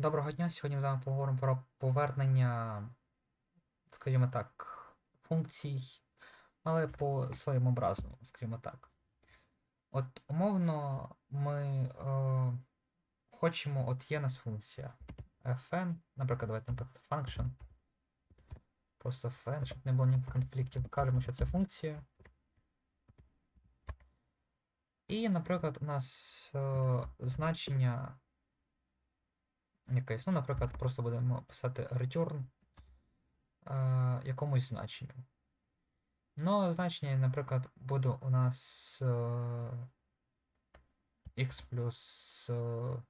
Доброго дня! Сьогодні ми з вами поговоримо про повернення, скажімо так, функцій, але по своєму образу, скажімо так. От умовно ми е, хочемо, от є у нас функція fn, наприклад, давайте, наприклад, function. Просто fn, щоб не було ніяких конфліктів. Кажемо, що це функція. І, наприклад, у нас е, значення якесь. Ну, наприклад, просто будемо писати return е, якомусь значенню. Ну, значення, наприклад, буде у нас е, x плюс е,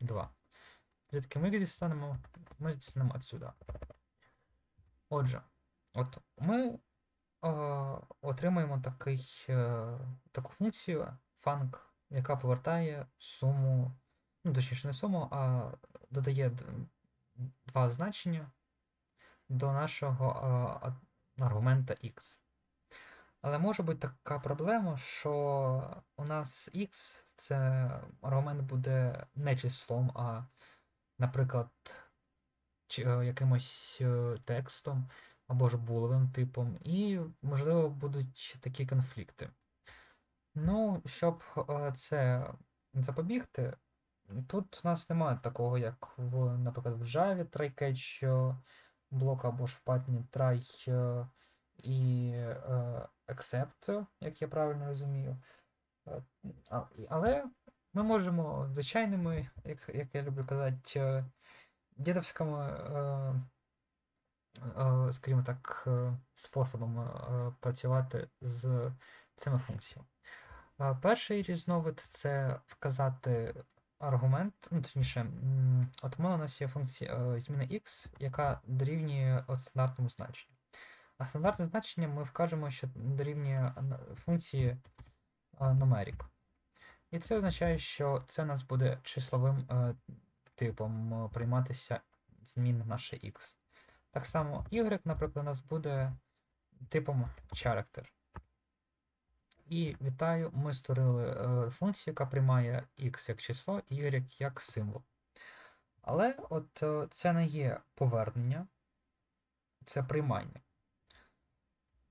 2. Звідки ми дістанемо? Ми дістанемо отсюда. Отже, от ми е, отримуємо такий, е, таку функцію func, яка повертає суму ну, точніше, не суму, а додає два значення до нашого аргумента x. Але може бути така проблема, що у нас x це аргумент буде не числом, а, наприклад, е, якимось е, текстом або ж булевим типом, і, можливо, будуть такі конфлікти. Ну, щоб е, це запобігти, Тут у нас немає такого, як в, наприклад, в Java try-catch блок або ж в Python try е, і е, accept, як я правильно розумію. Е, Але ми можемо звичайними, як, як я люблю казати, дідовськими, скажімо так, способами працювати з цими функціями. Перший різновид це вказати аргумент, ну точніше, от у нас є функція е, зміна x, яка дорівнює от стандартному значенню. А стандартне значення ми вкажемо, що дорівнює функції е, numeric. І це означає, що це у нас буде числовим е, типом прийматися змін наше x. Так само y, наприклад, у нас буде типом character. І вітаю, ми створили е, функцію, яка приймає x як число, y як символ. Але от е, це не є повернення, це приймання.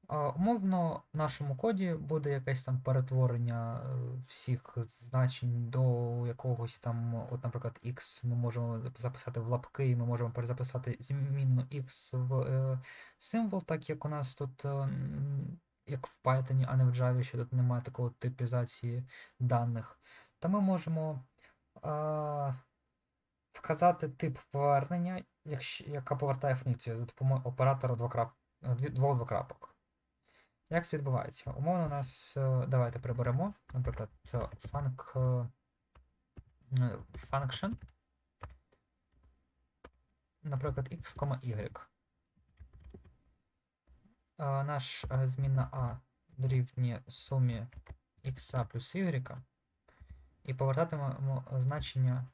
А, умовно, в нашому коді буде якесь там перетворення е, всіх значень до якогось там, от, наприклад, x ми можемо записати в лапки, і ми можемо перезаписати змінну x в е, символ, так як у нас тут, е, м, як в Python, а не в Java, що тут немає такої типізації даних, то ми можемо е, вказати тип повернення, якщо, яка повертає функцію за допомогою оператора двох двокрапок. Як це відбувається? Умовно, у нас. е, Давайте приберемо, наприклад, func, е, е, function, наприклад, x, y. Наш змінна a дорівнює сумі x плюс y. І повертатимемо значення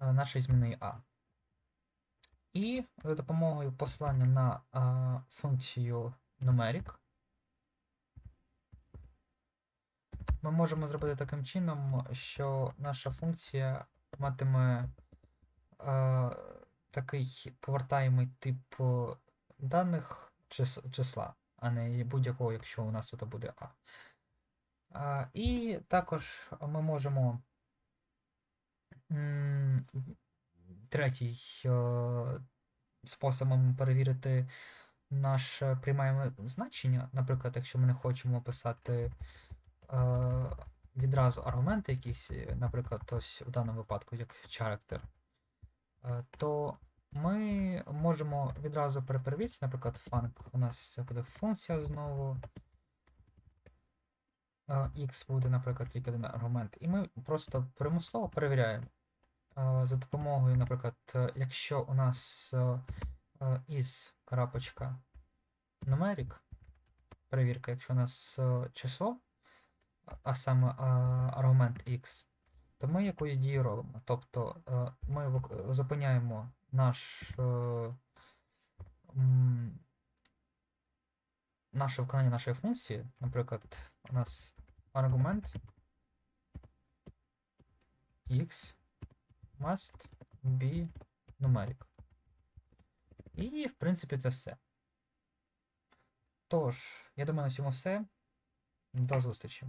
нашої зміни a. І за допомогою послання на а, функцію numeric ми можемо зробити таким чином, що наша функція матиме а, такий повертаємий тип даних чис- числа, а не будь-якого, якщо у нас тут буде А. А, і також ми можемо третій е, способом перевірити наше приймаємо значення. Наприклад, якщо ми не хочемо писати е, відразу аргументи якісь, наприклад, ось в даному випадку, як character, е, то ми можемо відразу переперевірити, наприклад, func, у нас це буде функція знову. е, X буде, наприклад, тільки один аргумент. І ми просто примусово перевіряємо. Е, За допомогою, наприклад, е, якщо у нас е, е, із крапочка numeric, перевірка, якщо у нас е, число, а саме е, аргумент x, то ми якусь дію робимо. Тобто е, ми зупиняємо наш е, наше виконання нашої функції. Наприклад, у нас аргумент x must be numeric. І, в принципі, це все. Тож, я думаю, на цьому все. До зустрічі.